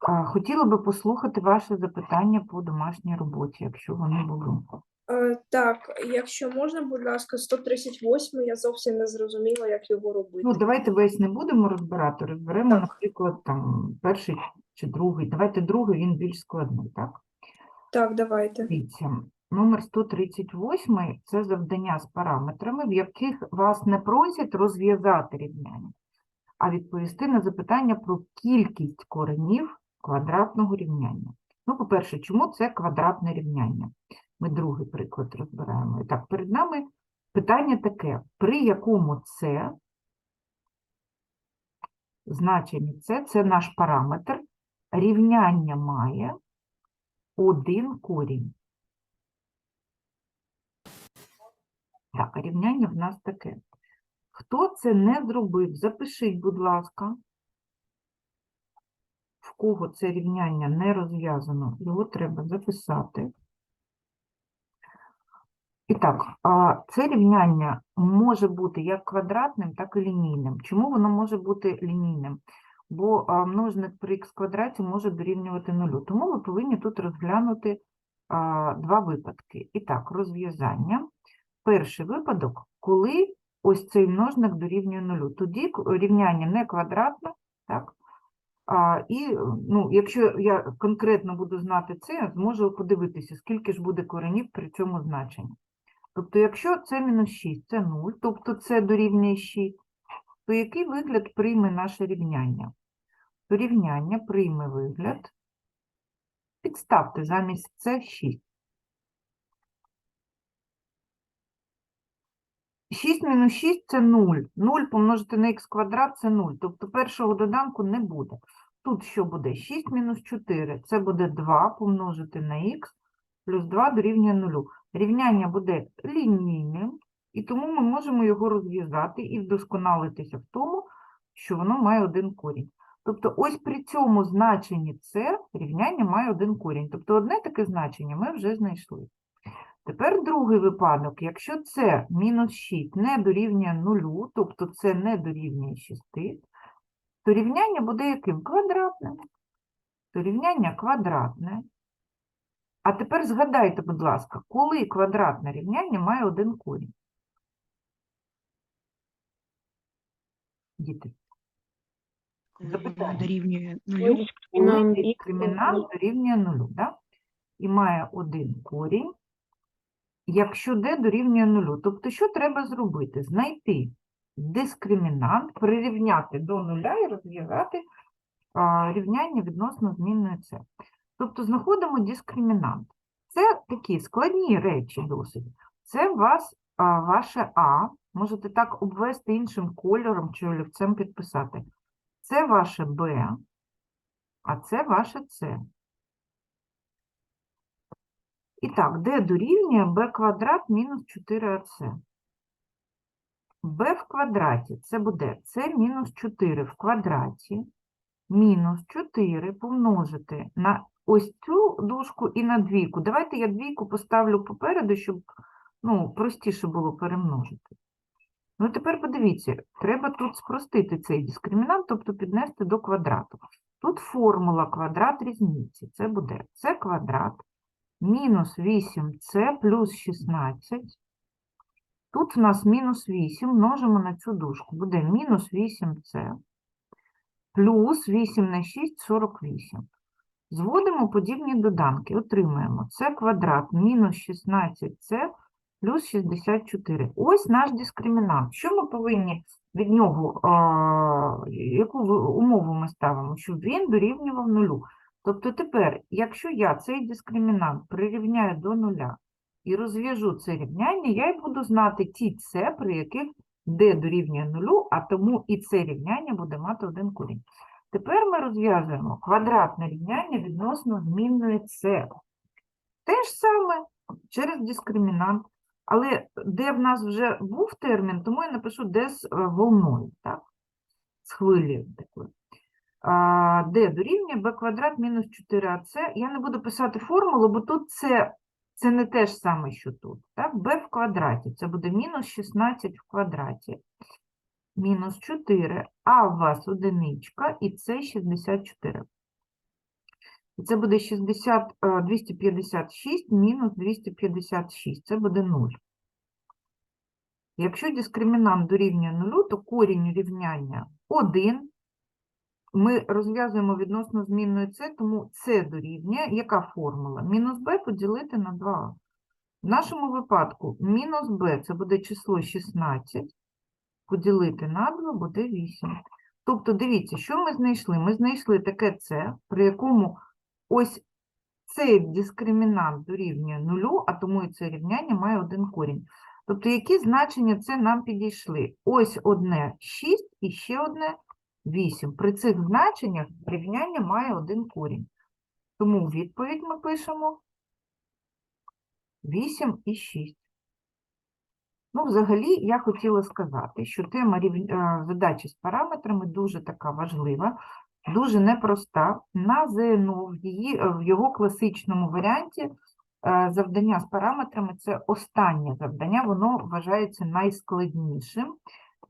Хотіла би послухати ваше запитання по домашній роботі, якщо вони були. Е, Так, якщо можна, будь ласка, 138, я зовсім не зрозуміла, як його робити. Ну, давайте весь не будемо розбирати, розберемо, Так. наприклад, там перший чи другий. Давайте другий, він більш складний, так? Так, давайте. Дивіться, номер 138 – це завдання з параметрами, в яких вас не просять розв'язати рівняння, а відповісти на запитання про кількість коренів квадратного рівняння. Ну, по-перше, чому це квадратне рівняння? Ми другий приклад розбираємо. І так, перед нами питання таке, при якому це значення це, це наш параметр, рівняння має один корінь. Так, рівняння в нас таке. Хто це не зробив, запишіть, будь ласка, кого це рівняння не розв'язано, його треба записати. І так, це рівняння може бути як квадратним, так і лінійним. Чому воно може бути лінійним? Бо множник при х квадраті може дорівнювати нулю. Тому ви повинні тут розглянути два випадки. І так, розв'язання. Перший випадок, коли ось цей множник дорівнює нулю. Тоді рівняння не квадратне, так? А, і ну, якщо я конкретно буду знати це, я зможу подивитися, скільки ж буде коренів при цьому значенні. Тобто, якщо це мінус 6, це 0, тобто це дорівнює 6, то який вигляд прийме наше рівняння? То рівняння прийме вигляд, підставте замість це 6. 6 мінус 6 – це 0. 0 помножити на х квадрат – це 0. Тобто першого доданку не буде. Тут що буде? 6 мінус 4 – це буде 2 помножити на х плюс 2 дорівнює 0. Рівняння буде лінійним, і тому ми можемо його розв'язати і вдосконалитися в тому, що воно має один корінь. Тобто ось при цьому значенні це рівняння має один корінь. Тобто одне таке значення ми вже знайшли. Тепер другий випадок. Якщо це мінус 6 не дорівнює 0, тобто це не дорівнює 6, то рівняння буде яким? Квадратним. То рівняння квадратне. А тепер згадайте, будь ласка, коли квадратне рівняння має один корінь? Діти, Запитання. дорівнює нулю. дискримінант дорівнює нулю, да? і має один корінь, якщо d дорівнює нулю. Тобто, що треба зробити? Знайти дискримінант, прирівняти до нуля і розв'язати рівняння відносно змінної c. Тобто знаходимо дискримінант. Це такі складні речі досить. Це вас ваше А, можете так обвести іншим кольором чи олівцем підписати. Це ваше Б, а це ваше С. І так, d дорівнює b квадрат мінус 4ac. b в квадраті це буде c мінус 4 в квадраті мінус 4 помножити на ось цю дужку і на двійку. Давайте я двійку поставлю попереду, щоб ну, простіше було перемножити. Ну, тепер подивіться, треба тут спростити цей дискримінант, тобто піднести до квадрату. Тут формула квадрат різниці. Це буде c квадрат мінус 8c плюс 16. Тут в нас мінус 8, множимо на цю дужку. Буде мінус 8c плюс 8 на 6 – 48. Зводимо подібні доданки. Отримаємо c квадрат мінус 16c плюс 64. Ось наш дискримінант. Що ми повинні від нього, а, яку умову ми ставимо? Щоб він дорівнював нулю. Тобто тепер, якщо я цей дискримінант прирівняю до нуля і розв'яжу це рівняння, я й буду знати ті це, при яких d дорівнює нулю, а тому і це рівняння буде мати один корінь. Тепер ми розв'язуємо квадратне рівняння відносно змінної c. Те ж саме через дискримінант. Але де в нас вже був термін, тому я напишу де з е, волною, так? З хвилею такою. D дорівнює b квадрат мінус 4ac. Я не буду писати формулу, бо тут це, це не те ж саме, що тут. Так? b в квадраті. Це буде мінус 16 в квадраті. Мінус 4, а у вас одиничка, і це 64. І це буде 60, е, 256 мінус 256. Це буде 0. Якщо дискримінант дорівнює 0, то корінь рівняння 1. Ми розв'язуємо відносно змінної c, тому c дорівнює. Яка формула? Мінус b поділити на 2. В нашому випадку мінус b це буде число 16, поділити на 2 буде 8. Тобто, дивіться, що ми знайшли? Ми знайшли таке c, при якому ось цей дискримінант дорівнює 0, а тому і це рівняння має один корінь. Тобто, які значення це нам підійшли? Ось одне 6 і ще одне 8. При цих значеннях рівняння має один корінь. Тому відповідь ми пишемо 8 і 6. Ну, взагалі, я хотіла сказати, що тема е, задачі з параметрами дуже така важлива, дуже непроста. На ЗНО в, її... е, в його класичному варіанті е, завдання з параметрами це останнє завдання, воно вважається найскладнішим.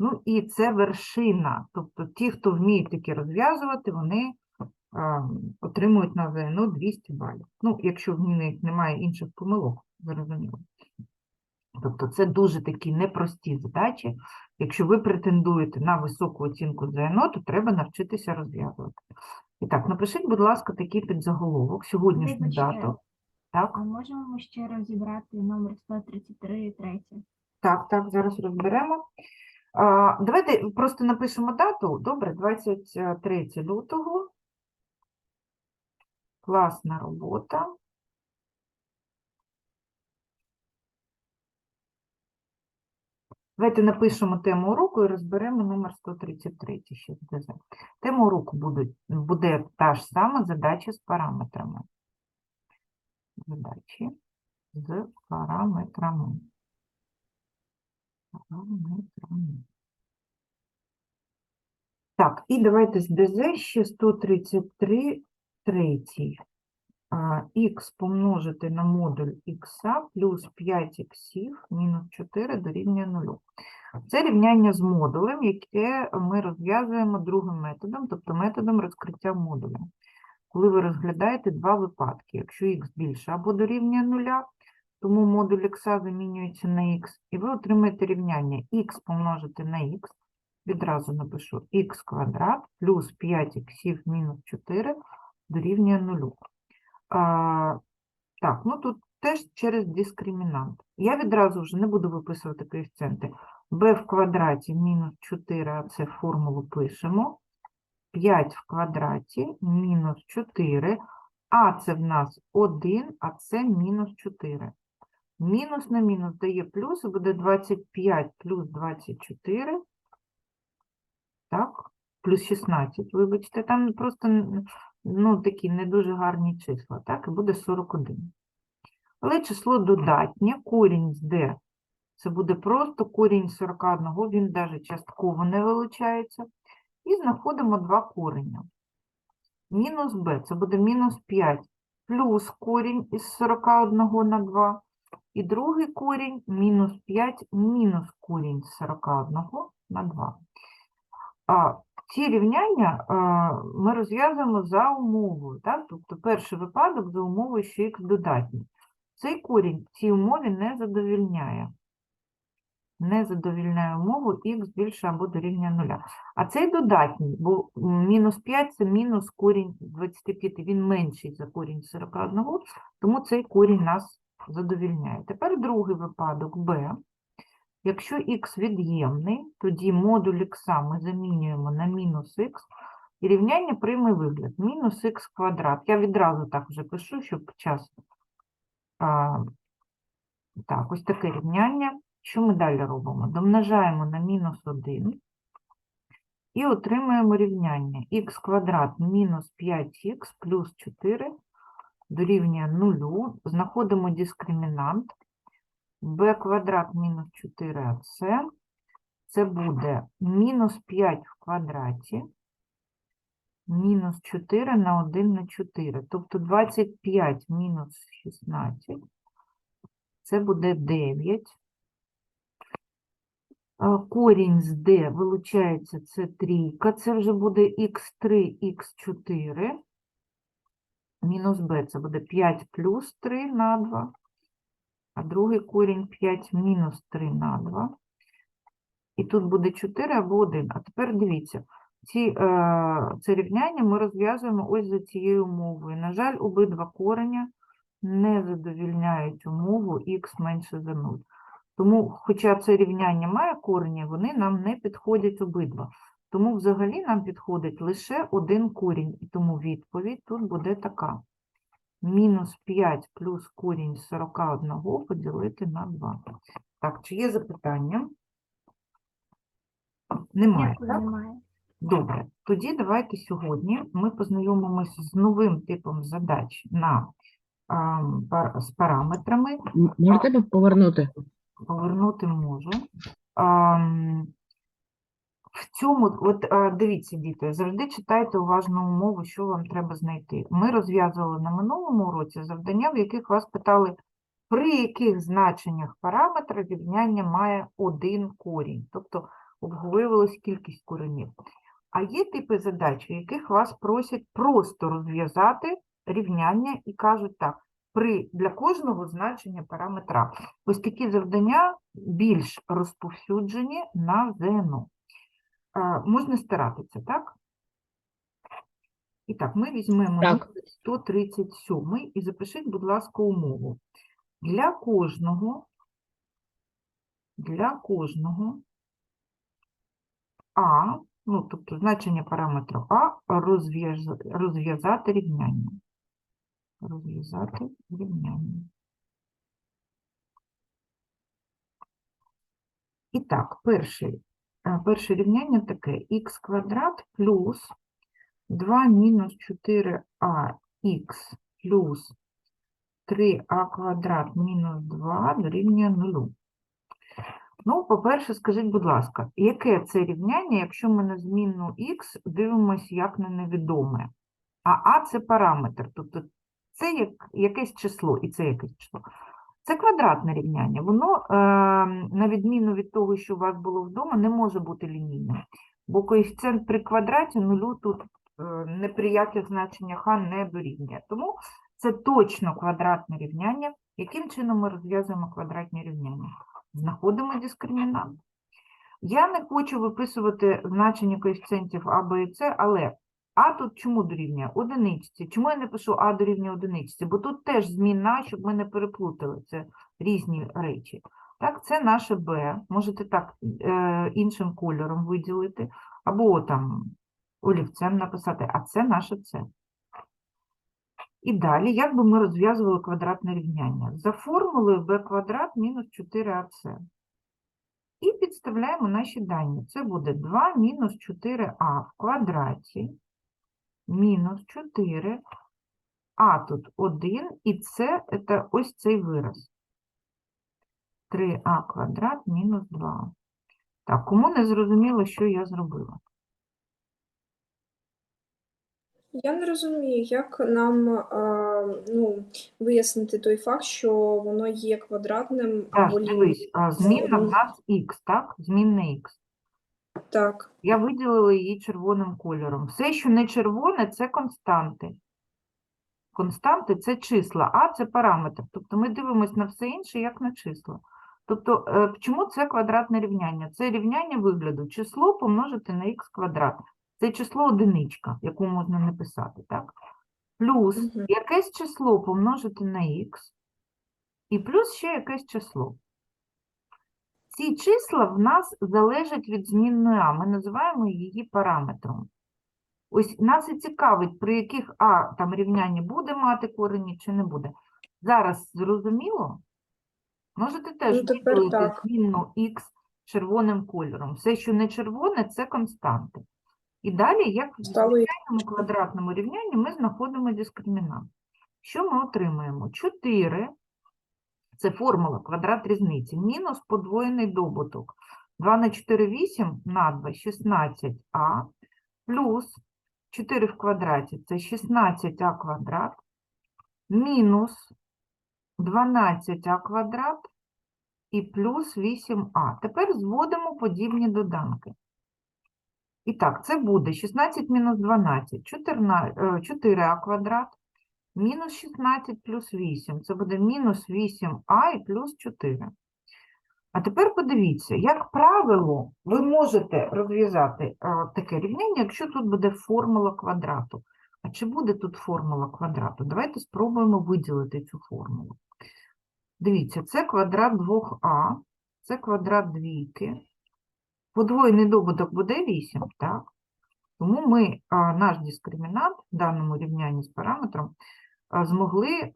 Ну і це вершина. Тобто ті, хто вміють такі розв'язувати, вони е, отримують на ЗНО 200 балів. Ну, якщо в них немає інших помилок, зрозуміло. Тобто це дуже такі непрості задачі. Якщо ви претендуєте на високу оцінку ЗНО, то треба навчитися розв'язувати. І так, напишіть, будь ласка, такий підзаголовок, сьогоднішню дату. Так, А можемо ми ще розібрати номер 133 третє? так, так, зараз розберемо. Давайте просто напишемо дату. Добре, 23 лютого. Класна робота. Давайте напишемо тему уроку і розберемо номер 133 ще ДЗ. Тема уроку буде, буде та ж сама задача з параметрами. Задачі з параметрами. Так, і давайте з ДЗ ще 133 третій. Х помножити на модуль х плюс 5 х мінус 4 дорівнює 0. Це рівняння з модулем, яке ми розв'язуємо другим методом, тобто методом розкриття модуля. Коли ви розглядаєте два випадки, якщо х більше або дорівнює 0, тому модуль х замінюється на х, і ви отримаєте рівняння х помножити на х, відразу напишу х квадрат плюс 5 х мінус 4 дорівнює 0. А, так, ну тут теж через дискримінант. Я відразу вже не буду виписувати коефіцієнти. b в квадраті мінус 4, а це формулу пишемо. 5 в квадраті мінус 4, а це в нас 1, а це мінус 4. Мінус на мінус дає плюс, буде 25 плюс 24. Так, плюс 16, вибачте, там просто ну, такі не дуже гарні числа, так, і буде 41. Але число додатнє, корінь з d, це буде просто корінь 41, він навіть частково не вилучається. І знаходимо два корення. Мінус b, це буде мінус 5, плюс корінь із 41 на 2. І другий корінь мінус 5 мінус корінь з 41 на 2. А, ці рівняння а, ми розв'язуємо за умовою. Так? Тобто перший випадок за умовою, що х додатній. Цей корінь в цій умові не задовільняє. Не задовільняє умову х більше або дорівнює 0. А цей додатній, бо мінус 5 це мінус корінь 25, він менший за корінь 41, тому цей корінь нас задовільняє. Тепер другий випадок b. Якщо х від'ємний, тоді модуль х ми замінюємо на мінус х, і рівняння прийме вигляд. Мінус х квадрат. Я відразу так вже пишу, щоб час. А, так, ось таке рівняння. Що ми далі робимо? Домножаємо на мінус 1 і отримуємо рівняння х квадрат мінус 5х плюс 4 дорівнює 0. Знаходимо дискримінант b квадрат мінус 4ac. Це буде мінус 5 в квадраті мінус 4 на 1 на 4. Тобто 25 мінус 16. Це буде 9. Корінь з d вилучається, це трійка, це вже буде х3, х4. Мінус b це буде 5 плюс 3 на 2, а другий корінь 5 мінус 3 на 2. І тут буде 4 або 1. А тепер дивіться, ці, е, це рівняння ми розв'язуємо ось за цією умовою. На жаль, обидва кореня не задовільняють умову х менше за 0. Тому, хоча це рівняння має корені, вони нам не підходять обидва. Тому взагалі нам підходить лише один корінь, і тому відповідь тут буде така. Мінус 5 плюс корінь з 41 поділити на 2. Так, чи є запитання? Немає, Дякую, так? немає. Добре, тоді давайте сьогодні ми познайомимося з новим типом задач на, ам, пар- з параметрами. Можете повернути? Повернути можу. Ам, В цьому, от дивіться, діти, завжди читайте уважно умову, що вам треба знайти. Ми розв'язували на минулому уроці завдання, в яких вас питали, при яких значеннях параметра рівняння має один корінь, тобто обговорювалась кількість коренів. А є типи задач, у яких вас просять просто розв'язати рівняння і кажуть так, при, для кожного значення параметра. Ось такі завдання більш розповсюджені в ЗНО. Можна старатися, так? І так, ми візьмемо Так. номер 137 і запишіть, будь ласка, умову. Для кожного, для кожного А, ну, тобто значення параметру А, розв'яз- розв'язати рівняння. Розв'язати рівняння. І так, перший, перше рівняння таке х квадрат плюс 2 мінус 4ах плюс 3а квадрат мінус 2 дорівнює 0. Ну, по-перше, скажіть, будь ласка, яке це рівняння, якщо ми на змінну х дивимося як на невідоме? А а це параметр, тобто це як, якесь число, і це якесь число. Це квадратне рівняння. Воно, е, на відміну від того, що у вас було вдома, не може бути лінійним. Бо коефіцієнт при квадраті нулю тут е, не при яких значеннях не дорівнює. Тому це точно квадратне рівняння. Яким чином ми розв'язуємо квадратні рівняння? Знаходимо дискримінант. Я не хочу виписувати значення коефіцієнтів А, Б і С, але А тут чому дорівнює? Одиниці. Чому я не пишу А дорівнює одиниці? Бо тут теж зміна, щоб ми не переплутали. Це різні речі. Так, це наше Б. Можете так е, іншим кольором виділити, або там олівцем написати, а це наше С. І далі, як би ми розв'язували квадратне рівняння? За формулою b квадрат мінус 4ac. І підставляємо наші дані. Це буде 2 мінус 4а в квадраті мінус 4, а тут 1, і це, це ось цей вираз. 3а квадрат мінус 2. Так, кому не зрозуміло, що я зробила? Я не розумію, як нам а, ну, вияснити той факт, що воно є квадратним Так, або дивись, а, змінна в нас х, так? Змінна х. Так, Я виділила її червоним кольором. Все, що не червоне, це константи. Константи це числа, а це параметр. Тобто ми дивимося на все інше, як на числа. Тобто, е, чому це квадратне рівняння? Це рівняння вигляду число помножити на х квадрат. Це число одиничка, яку можна не писати, так? Плюс Мгм. якесь число помножити на х, і плюс ще якесь число. Ці числа в нас залежать від змінної а. Ми називаємо її параметром. Ось нас і цікавить, при яких а там рівняння буде мати корені чи не буде. Зараз зрозуміло? Можете теж Ну, виділити змінну х червоним кольором. Все, що не червоне, це константи. І далі, як в звичайному квадратному рівнянні, ми знаходимо дискримінант. Що ми отримаємо? 4 – це формула квадрат різниці, мінус подвоєний добуток. 2 на 4 – 8, на 2 – 16а, плюс 4 в квадраті – це 16а квадрат, мінус 12а квадрат і плюс 8а. Тепер зводимо подібні доданки. І так, це буде 16 мінус 12, 4а квадрат, Мінус 16 плюс 8. Це буде мінус 8а і плюс 4. А тепер подивіться, як правило, ви можете розв'язати а, таке рівняння, якщо тут буде формула квадрату. А чи буде тут формула квадрату? Давайте спробуємо виділити цю формулу. Дивіться, це квадрат 2а, це квадрат двійки. Подвоєний добуток буде 8, так? Тому ми наш дискримінант в даному рівнянні з параметром змогли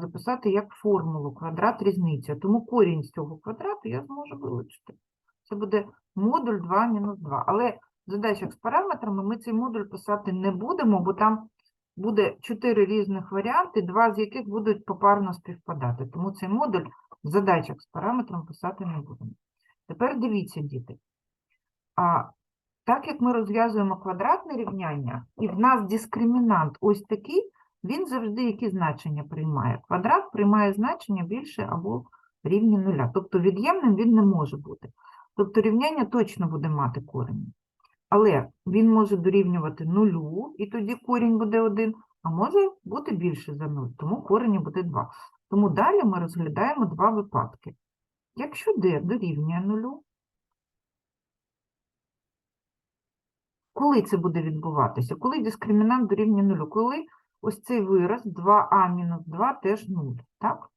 записати як формулу квадрат різниця. Тому корінь з цього квадрату я зможу вилучити. Це буде модуль 2 мінус 2. Але в задачах з параметрами ми цей модуль писати не будемо, бо там буде 4 різних варіанти, два з яких будуть попарно співпадати. Тому цей модуль в задачах з параметром писати не будемо. Тепер дивіться, діти. Так як ми розв'язуємо квадратне рівняння, і в нас дискримінант ось такий, він завжди які значення приймає. Квадрат приймає значення більше або рівні нуля. Тобто від'ємним він не може бути. Тобто рівняння точно буде мати корінь. Але він може дорівнювати нулю, і тоді корінь буде 1, а може бути більше за 0, тому корінь буде 2. Тому далі ми розглядаємо два випадки. Якщо d дорівнює нулю, коли це буде відбуватися? Коли дискримінант дорівнює нулю? Коли ось цей вираз 2а мінус 2 теж 0, так?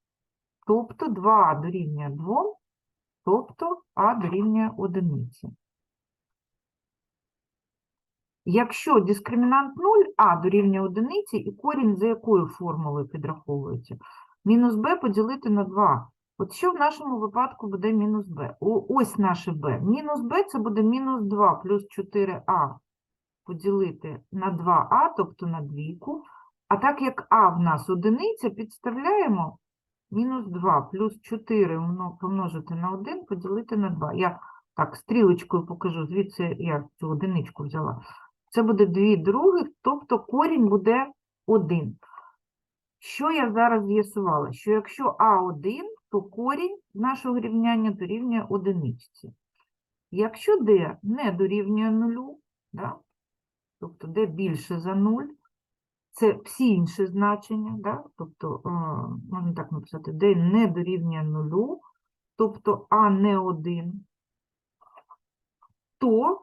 Тобто 2а дорівнює 2, тобто а дорівнює 1. Якщо дискримінант 0, а дорівнює 1, і корінь за якою формулою підраховується? Мінус b поділити на 2. От що в нашому випадку буде мінус b? Ось наше b. Мінус b це буде мінус 2 плюс 4а поділити на 2а, тобто на двійку. А так як а в нас одиниця, підставляємо мінус 2 плюс 4 помножити на 1 поділити на 2. Я так стрілочкою покажу, звідси я цю одиничку взяла. Це буде 2 других, тобто корінь буде 1. Що я зараз з'ясувала? Що якщо А1, то корінь нашого рівняння дорівнює одиничці. Якщо d не дорівнює нулю, да? Тобто d більше за 0, це всі інші значення, да? тобто, е, можна так написати, d не дорівнює нулю, тобто а не 1, то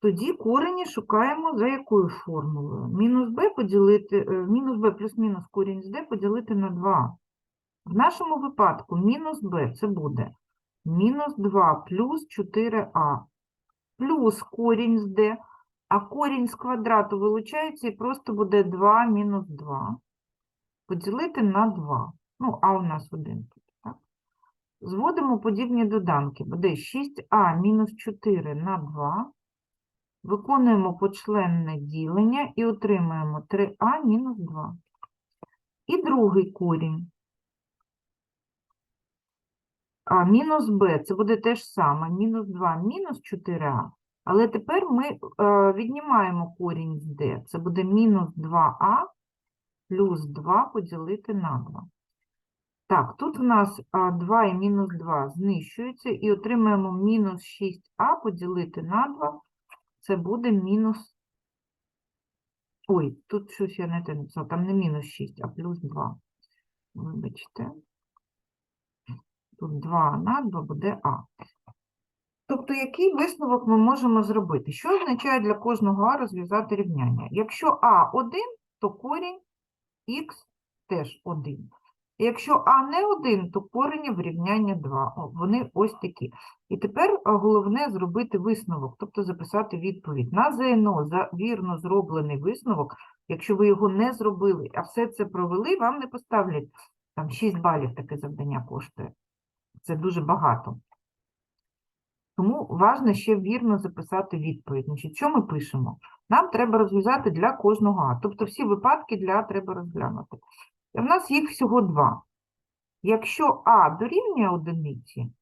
тоді корені шукаємо за якою формулою? Мінус b поділити, е, мінус b плюс мінус корінь з d поділити на 2. В нашому випадку мінус b це буде мінус 2 плюс 4а плюс корінь з d, а корінь з квадрату вилучається і просто буде 2 мінус 2 поділити на 2. Ну, а у нас 1 тут, так? Зводимо подібні доданки. Буде 6а мінус 4 на 2. Виконуємо почленне ділення і отримаємо 3а мінус 2. І другий корінь. А мінус b, це буде те ж саме, мінус 2, мінус 4а. Але тепер ми е, віднімаємо корінь з d. Це буде мінус 2а плюс 2 поділити на 2. Так, тут у нас 2 і мінус 2 знищуються, і отримаємо мінус 6а поділити на 2. Це буде мінус. Ой, тут щось я не те написала, там не мінус 6, а плюс 2. Вибачте. Тут 2 на 2 буде А. Тобто, який висновок ми можемо зробити? Що означає для кожного А розв'язати рівняння? Якщо А 1, то корінь х теж 1. Якщо А не 1, то корені в рівняння 2. О, вони ось такі. І тепер головне зробити висновок, тобто записати відповідь. На ЗНО за вірно зроблений висновок, якщо ви його не зробили, а все це провели, вам не поставлять там 6 балів таке завдання коштує. Це дуже багато. Тому важливо ще вірно записати відповідь. Значить, що ми пишемо? Нам треба розв'язати для кожного А. Тобто всі випадки для А треба розглянути. В нас їх всього два. Якщо А дорівнює одиниці,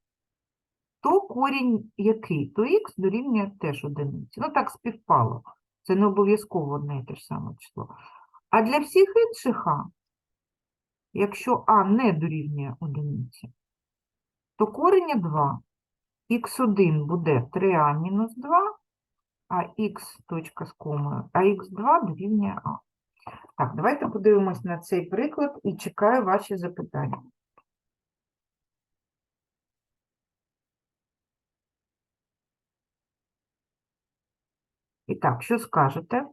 то корінь який? То х дорівнює теж одиниці. Ну так співпало. Це не обов'язково одне і те ж саме число. А для всіх інших А, якщо А не дорівнює одиниці, то корення 2. Х1 буде 3а мінус 2, а х точка з комою, а х2 дорівнює А. Так, давайте подивимось на цей приклад і чекаю ваші запитання. І так, що скажете?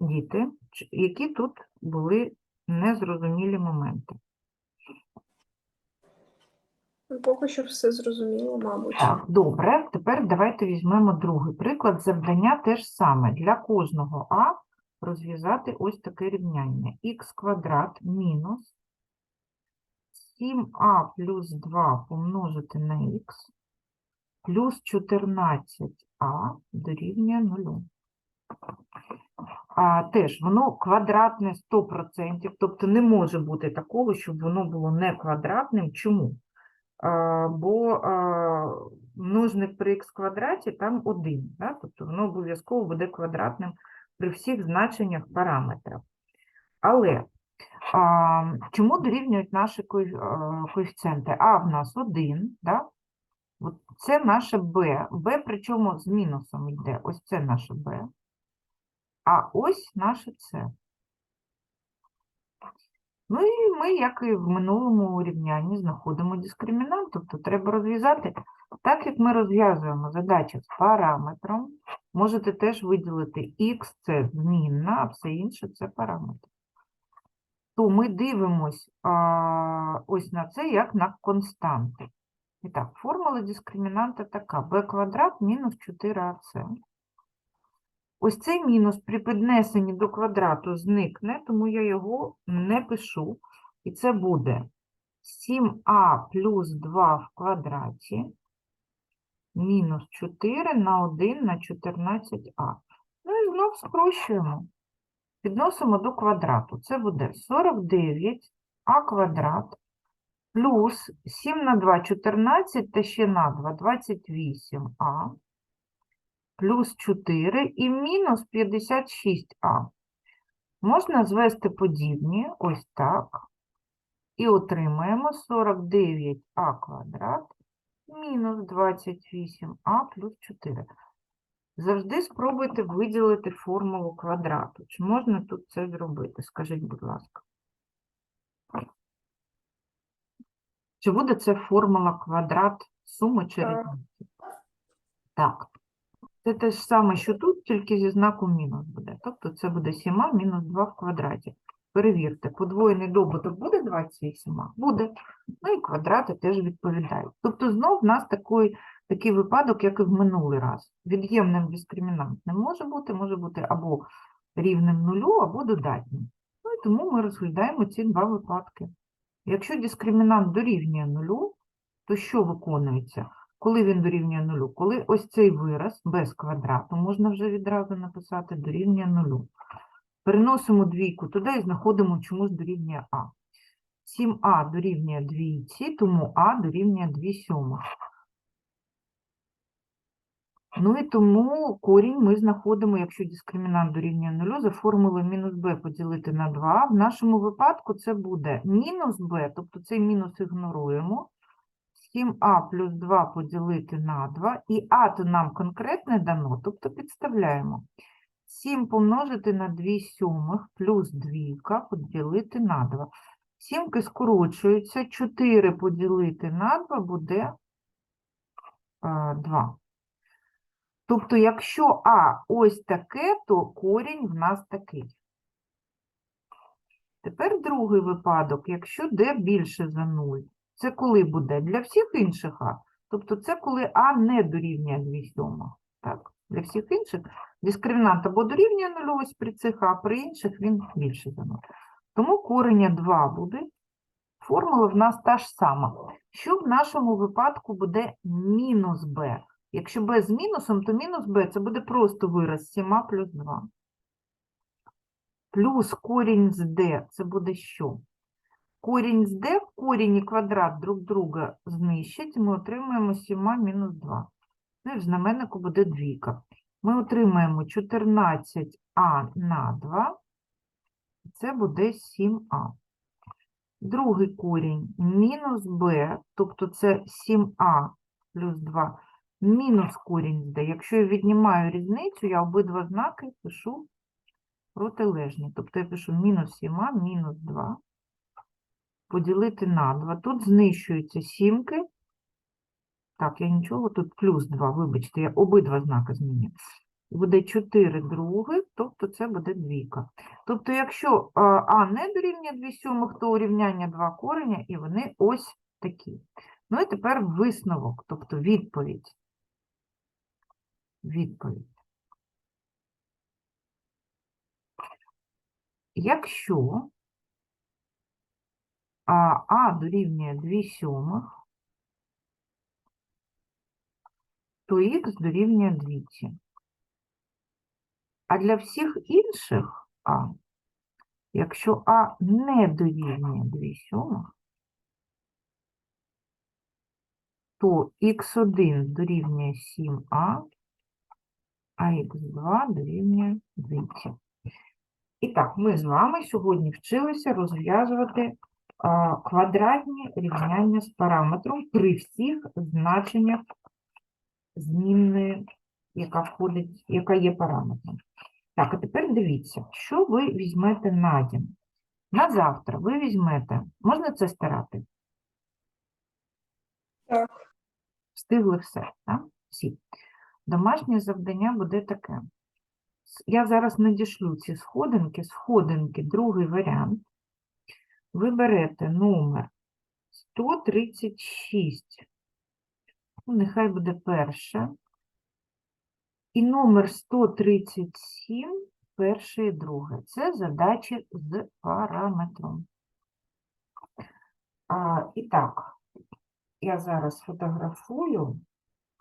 Діти, які тут були незрозумілі моменти? Поки що все зрозуміло, мабуть. Так, добре. Тепер давайте візьмемо другий приклад. Завдання теж саме. Для кожного А розв'язати ось таке рівняння. Х квадрат мінус 7а плюс 2 помножити на х плюс 14а дорівнює 0. А, теж воно квадратне 100%, тобто не може бути такого, щоб воно було не квадратним. Чому? Бо множник при х квадраті там 1, да? тобто воно обов'язково буде квадратним при всіх значеннях параметрів. Але а, чому дорівнюють наші коефіцієнти? А в нас 1, да? Це наше b. b причому з мінусом йде. Ось це наше b. А ось наше c. Ну і ми, як і в минулому рівнянні, знаходимо дискримінант, тобто треба розв'язати. Так як ми розв'язуємо задачу з параметром, можете теж виділити x – це змінна, а все інше – це параметр. То ми дивимось а, ось на це як на константи. І так, формула дискримінанта така. b квадрат мінус 4ac. Ось цей мінус при піднесенні до квадрату зникне, тому я його не пишу. І це буде 7а плюс 2 в квадраті мінус 4 на 1 на 14а. Ну і знов спрощуємо. Підносимо до квадрату. Це буде 49а квадрат плюс 7 на 2 – 14 та ще на 2 – 28а плюс 4 і мінус 56а. Можна звести подібні, ось так, і отримаємо 49а квадрат мінус 28а плюс 4. Завжди спробуйте виділити формулу квадрату. Чи можна тут це зробити? Скажіть, будь ласка. Чи буде це формула квадрат суми чи Так. різниці? Так. Це те ж саме, що тут, тільки зі знаком мінус буде. Тобто це буде 7 мінус 2 в квадраті. Перевірте, подвоєний добуток буде 28? Буде. Ну і квадрати теж відповідають. Тобто знов в нас такий, такий випадок, як і в минулий раз. Від'ємним дискримінант не може бути, може бути або рівним нулю, або додатнім. Ну і тому ми розглядаємо ці два випадки. Якщо дискримінант дорівнює нулю, то що виконується? Коли він дорівнює нулю? Коли ось цей вираз без квадрату, можна вже відразу написати, дорівнює нулю. Переносимо двійку туди і знаходимо, чому ж дорівнює А. 7А дорівнює двійці, тому А дорівнює 2 сьомих. Ну і тому корінь ми знаходимо, якщо дискримінант дорівнює нулю, за формулою мінус b поділити на 2. В нашому випадку це буде мінус b, тобто цей мінус ігноруємо. 7а плюс 2 поділити на 2, і а то нам конкретне дано, тобто підставляємо. 7 помножити на 2 сьомих плюс 2 поділити на 2. Сімки скорочуються, 4 поділити на 2 буде е, 2. Тобто, якщо А ось таке, то корінь в нас такий. Тепер другий випадок, якщо D більше за 0. Це коли буде? Для всіх інших А. Тобто це коли А не дорівнює 2 сьомих. Так? Для всіх інших дискримінант або дорівнює 0 ось при цих, а при інших він більше за 0. Тому корення 2 буде. Формула в нас та ж сама. Що в нашому випадку буде мінус b? Якщо b з мінусом, то мінус b це буде просто вираз 7 плюс 2. Плюс корінь з d це буде що? Корінь з d, корінь і квадрат друг друга знищать, і ми отримаємо 7 мінус 2. Ну і в знаменнику буде двійка. Ми отримаємо 14а на 2, це буде 7а. Другий корінь мінус b, тобто це 7а плюс 2, мінус корінь з d. Якщо я віднімаю різницю, я обидва знаки пишу протилежні. Тобто я пишу мінус 7а, мінус 2 поділити на 2. Тут знищуються сімки. Так, я нічого, тут плюс 2, вибачте, я обидва знаки зміню. Буде 4 других, тобто це буде двійка. Тобто, якщо а, а не дорівнює 2 сьомих, то урівняння 2 кореня, і вони ось такі. Ну і тепер висновок, тобто відповідь. Відповідь. Якщо а, а дорівнює 2 сьомих, то х дорівнює 2. А для всіх інших а, якщо а не дорівнює 2 сьомих, то х1 дорівнює 7а, а х2 дорівнює 2. І так, ми з вами сьогодні вчилися розв'язувати квадратні рівняння з параметром при всіх значеннях змінної, яка входить, яка є параметром. Так, а тепер дивіться, що ви візьмете на дім. На завтра ви візьмете, можна це старати? Так. Встигли все, так? Всі. Домашнє завдання буде таке. Я зараз надішлю ці сходинки, сходинки, другий варіант. Ви берете номер 136, ну, нехай буде перше, і номер 137, перше і друге. Це задачі з параметром. А, і так, я зараз фотографую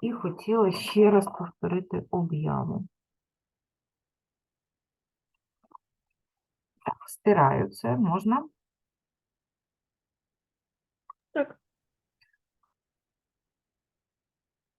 і хотіла ще раз повторити об'яву. Стираю це, можна.